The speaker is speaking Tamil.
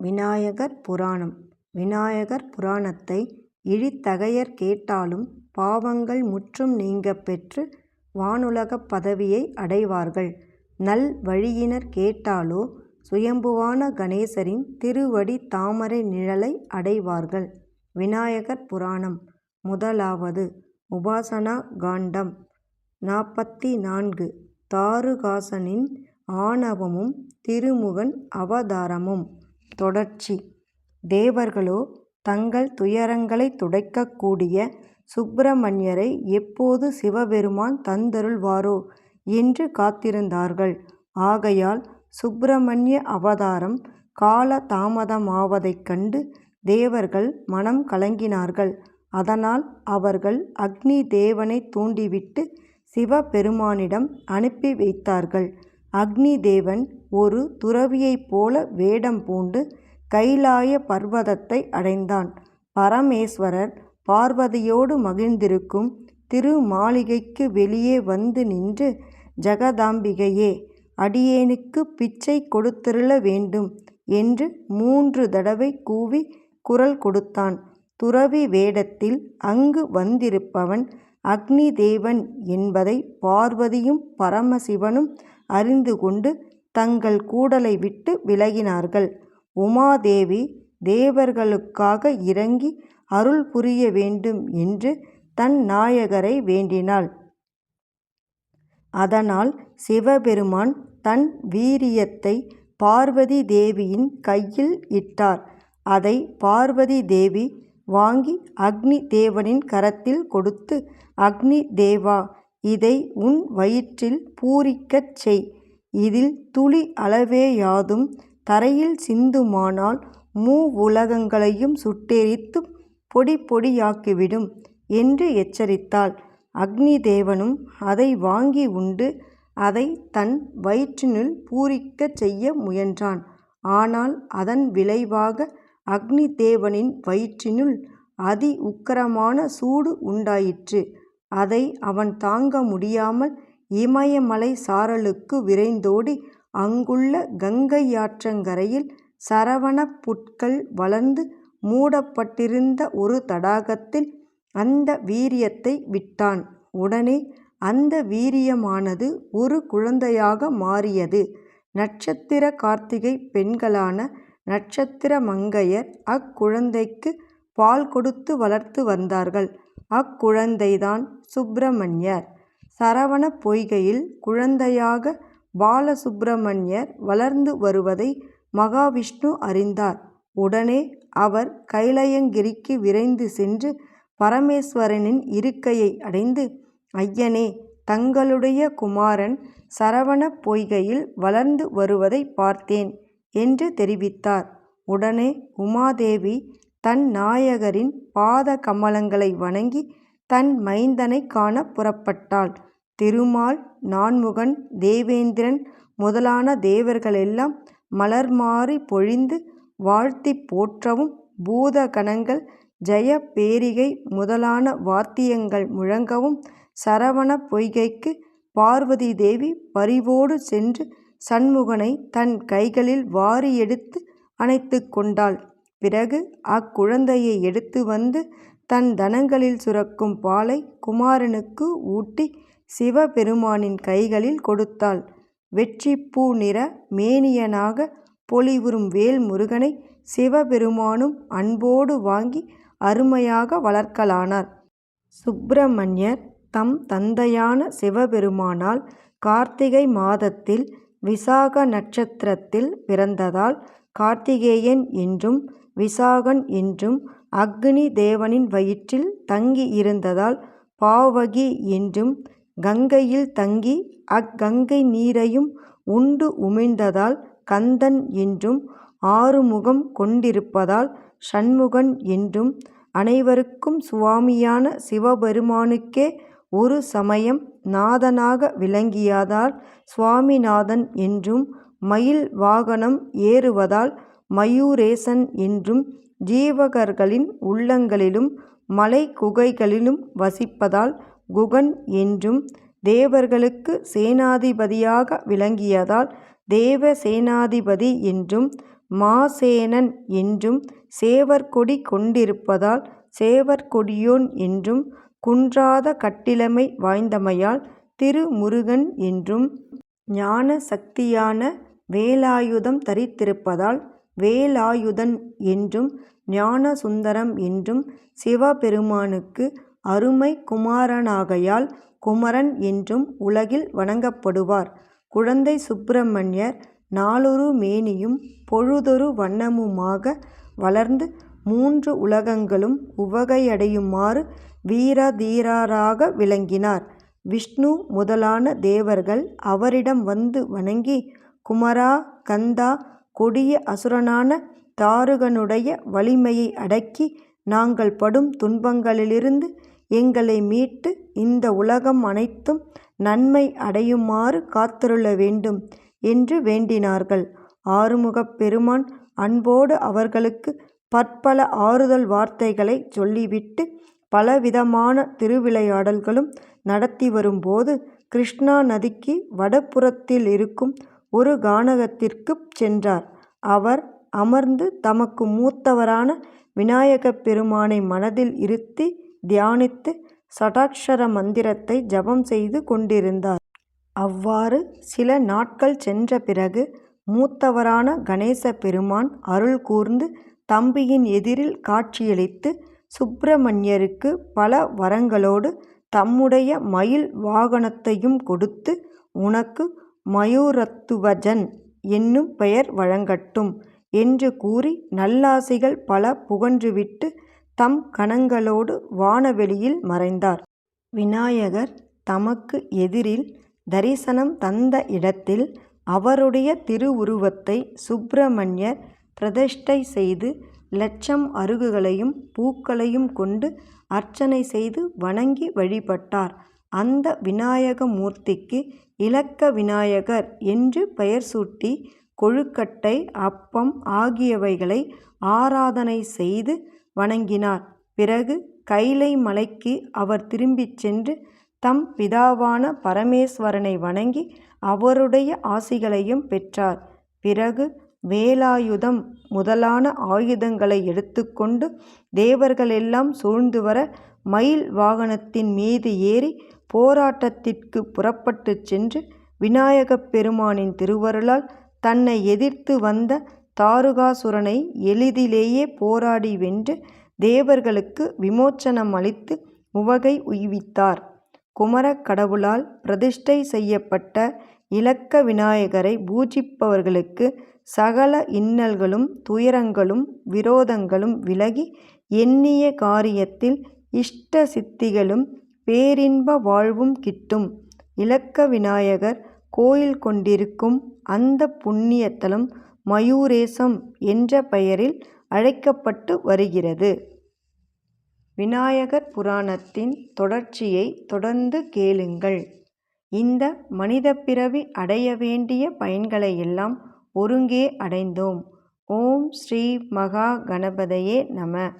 விநாயகர் புராணம் விநாயகர் புராணத்தை இழித்தகையர் கேட்டாலும் பாவங்கள் முற்றும் நீங்கப் பெற்று வானுலகப் பதவியை அடைவார்கள். நல் வழியினர் கேட்டாலோ சுயம்புவான கணேசரின் திருவடி தாமரை நிழலை அடைவார்கள். விநாயகர் புராணம் முதலாவது உபாசனா காண்டம் நாற்பத்தி நான்கு தாருகாசனின் ஆணவமும் திருமுகன் அவதாரமும் தொடர்ச்சி தேவர்களோ தங்கள் துயரங்களைத் துடைக்கக்கூடிய சுப்பிரமணியரை எப்போது சிவபெருமான் தந்தருள்வாரோ என்று காத்திருந்தார்கள். ஆகையால் சுப்பிரமணிய அவதாரம் கால தாமதமாவதைக் கண்டு தேவர்கள் மனம் கலங்கினார்கள். அதனால் அவர்கள் அக்னி தேவனைத் தூண்டிவிட்டு சிவபெருமானிடம் அனுப்பி வைத்தார்கள். அக்னி தேவன் ஒரு துறவியைப் போல வேடம் பூண்டு கைலாய பர்வதத்தை அடைந்தான். பரமேஸ்வரர் பார்வதியோடு மகிழ்ந்திருக்கும் திருமாளிகைக்கு வெளியே வந்து நின்று ஜெகதாம்பிகையே அடியேனுக்குப் பிச்சை கொடுத்திருள வேண்டும் என்று மூன்று தடவை கூவி குரல் கொடுத்தான். துறவி வேடத்தில் அங்கு வந்திருப்பவன் அக்னி தேவன் என்பதை பார்வதியும் பரமசிவனும் அறிந்து கொண்டு தங்கள் கூடலை விட்டு விலகினார்கள். உமாதேவி தேவர்களுக்காக இறங்கி அருள் புரிய வேண்டும் என்று தன் நாயகரை வேண்டினாள். அதனால் சிவபெருமான் தன் வீரியத்தை பார்வதி தேவியின் கையில் இட்டார். அதை பார்வதி தேவி வாங்கி அக்னி தேவனின் கரத்தில் கொடுத்து அக்னி தேவா இதை உன் வயிற்றில் பூரிக்கச் செய். இதில் துளி அளவேயாதும் தரையில் சிந்துமானால் மூவுலகங்களையும் சுட்டெரித்து பொடி பொடியாக்கிவிடும் என்று எச்சரித்தாள். அக்னி தேவனும் அதை வாங்கி உண்டு அதை தன் வயிற்றினுள் பூரிக்கச் செய்ய முயன்றான். ஆனால் அதன் விளைவாக அக்னி தேவனின் வயிற்றினுள் அதி உக்கரமான சூடு உண்டாயிற்று. அதை அவன் தாங்க முடியாமல் இமயமலைச் சாரலுக்கு விரைந்தோடி அங்குள்ள கங்கையாற்றங்கரையில் சரவணப் புட்கள் வளர்ந்து மூடப்பட்டிருந்த ஒரு தடாகத்தில் அந்த வீரியத்தை விட்டான். உடனே அந்த வீரியமானது ஒரு குழந்தையாக மாறியது. நட்சத்திர கார்த்திகைப் பெண்களான நட்சத்திர மங்கையர் அக்குழந்தைக்கு பால் கொடுத்து வளர்த்து வந்தார்கள். அக்குழந்தைதான் சுப்பிரமணியர். சரவணப் பொய்கையில் குழந்தையாக பாலசுப்பிரமணியர் வளர்ந்து வருவதை மகாவிஷ்ணு அறிந்தார். உடனே அவர் கைலயங்கிரிக்கு விரைந்து சென்று பரமேஸ்வரனின் இருக்கையை அடைந்து ஐயனே தங்களுடைய குமாரன் சரவணப் பொய்கையில் வளர்ந்து வருவதைப் பார்த்தேன் என்று தெரிவித்தார். உடனே உமாதேவி தன் நாயகரின் பாத கமலங்களை வணங்கி தன் மைந்தனைக் காணப் புறப்பட்டாள். திருமால் நான்முகன் தேவேந்திரன் முதலான தேவர்களெல்லாம் மலர்மாரி பொழிந்து வாழ்த்திப் போற்றவும் பூதகணங்கள் ஜய பேரிகை முதலான வாத்தியங்கள் முழங்கவும் சரவண பொய்கைக்கு பார்வதி தேவி பரிவோடு சென்று சண்முகனைத் தன் கைகளில் வாரி எடுத்து அணைத்து கொண்டாள். பிறகு அக்குழந்தையை எடுத்து வந்து தன் தனங்களில் சுரக்கும் பாலை குமாரனுக்கு ஊட்டி சிவபெருமானின் கைகளில் கொடுத்தாள். வெற்றிப்பூ நிற மேனியனாக பொலிவுறும் வேல் முருகனை சிவபெருமானும் அன்போடு வாங்கி அருமையாக வளர்க்கலானார். சுப்பிரமணியர் தம் தந்தையான சிவபெருமானால் கார்த்திகை மாதத்தில் விசாக நட்சத்திரத்தில் பிறந்ததால் கார்த்திகேயன் என்றும் விசாகன் என்றும் அக்னி தேவனின் வயிற்றில் தங்கி இருந்ததால் பாவகி என்றும் கங்கையில் தங்கி அக்கங்கை நீரையும் உண்டு உமிழ்ந்ததால் கந்தன் என்றும் ஆறுமுகம் கொண்டிருப்பதால் சண்முகன் என்றும் அனைவருக்கும் சுவாமியான சிவபெருமானுக்கே ஒரு சமயம் நாதனாக விளங்கியதால் சுவாமிநாதன் என்றும் மயில் வாகனம் ஏறுவதால் மயூரேசன் என்றும் ஜீவகர்களின் உள்ளங்களிலும் மலை குகைகளிலும் வசிப்பதால் குகன் என்றும் தேவர்களுக்கு சேனாதிபதியாக விளங்கியதால் தேவ சேனாதிபதி என்றும் மாசேனன் என்றும் சேவற்கொடி கொண்டிருப்பதால் சேவற்கொடியோன் என்றும் குன்றாத கட்டிலமை வாய்ந்தமையால் திருமுருகன் என்றும் ஞான சக்தியான வேலாயுதம் தரித்திருப்பதால் வேலாயுதன் என்றும் ஞானசுந்தரம் என்றும் சிவபெருமானுக்கு அருமை குமாரனாகையால் குமரன் என்றும் உலகில் வணங்கப்படுவார். குழந்தை சுப்பிரமணியர் நாளொரு மேனியும் பொழுதொரு வண்ணமுமாக வளர்ந்து மூன்று உலகங்களும் உவகையடையுமாறு வீரதீரராக விளங்கினார். விஷ்ணு முதலான தேவர்கள் அவரிடம் வந்து வணங்கி குமரா கந்தா கொடிய அசுரனான தாருகனுடைய வலிமையை அடக்கி நாங்கள் படும் துன்பங்களிலிருந்து எங்களை மீட்டு இந்த உலகம் அனைத்தும் நன்மை அடையுமாறு காத்திருள்ள வேண்டும் என்று வேண்டினார்கள். ஆறுமுகப் பெருமான் அன்போடு அவர்களுக்கு பற்பல ஆறுதல் வார்த்தைகளை சொல்லிவிட்டு பலவிதமான திருவிளையாடல்களும் நடத்தி வரும்போது கிருஷ்ணா நதிக்கு வடபுறத்தில் இருக்கும் ஒரு கானகத்திற்குச் சென்றார். அவர் அமர்ந்து தமக்கு மூத்தவரான விநாயகப் பெருமானை மனதில் இருத்தி தியானித்து சடாட்சர மந்திரத்தை ஜபம் செய்து கொண்டிருந்தார். அவ்வாறு சில நாட்கள் சென்ற பிறகு மூத்தவரான கணேச பெருமான் அருள் கூர்ந்து தம்பியின் எதிரில் காட்சியளித்து சுப்பிரமணியருக்கு பல வரங்களோடு தம்முடைய மயில் வாகனத்தையும் கொடுத்து உனக்கு மயூரத்துவஜன் என்னும் பெயர் வழங்கட்டும் என்று கூறி நல்லாசிகள் பல புகன்றுவிட்டு தம் கணங்களோடு வானவெளியில் மறைந்தார். விநாயகர் தமக்கு எதிரில் தரிசனம் தந்த இடத்தில் அவருடைய திருவுருவத்தை சுப்பிரமணியர் பிரதிஷ்டை செய்து லட்சம் அருகுகளையும் பூக்களையும் கொண்டு அர்ச்சனை செய்து வணங்கி வழிபட்டார். அந்த விநாயக மூர்த்திக்கு இலக்க விநாயகர் என்று பெயர் சூட்டி கொழுக்கட்டை அப்பம் ஆகியவைகளை ஆராதனை செய்து வணங்கினார். பிறகு கைலை மலைக்கு அவர் திரும்பிச் சென்று தம் பிதாவான பரமேஸ்வரனை வணங்கி அவருடைய ஆசிகளையும் பெற்றார். பிறகு வேலாயுதம் முதலான ஆயுதங்களை எடுத்துக்கொண்டு தேவர்களெல்லாம் சூழ்ந்து வர மயில் வாகனத்தின் மீது ஏறி போராட்டத்திற்கு புறப்பட்டுச் சென்று விநாயகப் பெருமானின் திருவருளால் தன்னை எதிர்த்து வந்த தாருகாசுரனை எளிதிலேயே போராடி வென்று தேவர்களுக்கு விமோசனம் அளித்து உவகை உய்வித்தார். குமரக் கடவுளால் பிரதிஷ்டை செய்யப்பட்ட இலக்க விநாயகரை பூஜிப்பவர்களுக்கு சகல இன்னல்களும் துயரங்களும் விரோதங்களும் விலகி எண்ணிய காரியத்தில் இஷ்ட சித்திகளும் பேரின்ப வாழ்வும் கிட்டும். இலக்க விநாயகர் கோயில் கொண்டிருக்கும் அந்த புண்ணியத்தலம் மயூரேசம் என்ற பெயரில் அழைக்கப்பட்டு வருகிறது. விநாயகர் புராணத்தின் தொடர்ச்சியை தொடர்ந்து கேளுங்கள். இந்த மனிதப் பிறவி அடைய வேண்டிய பயன்களையெல்லாம் ஒருங்கே அடைந்தோம். ஓம் ஸ்ரீ மகா கணபதையே நம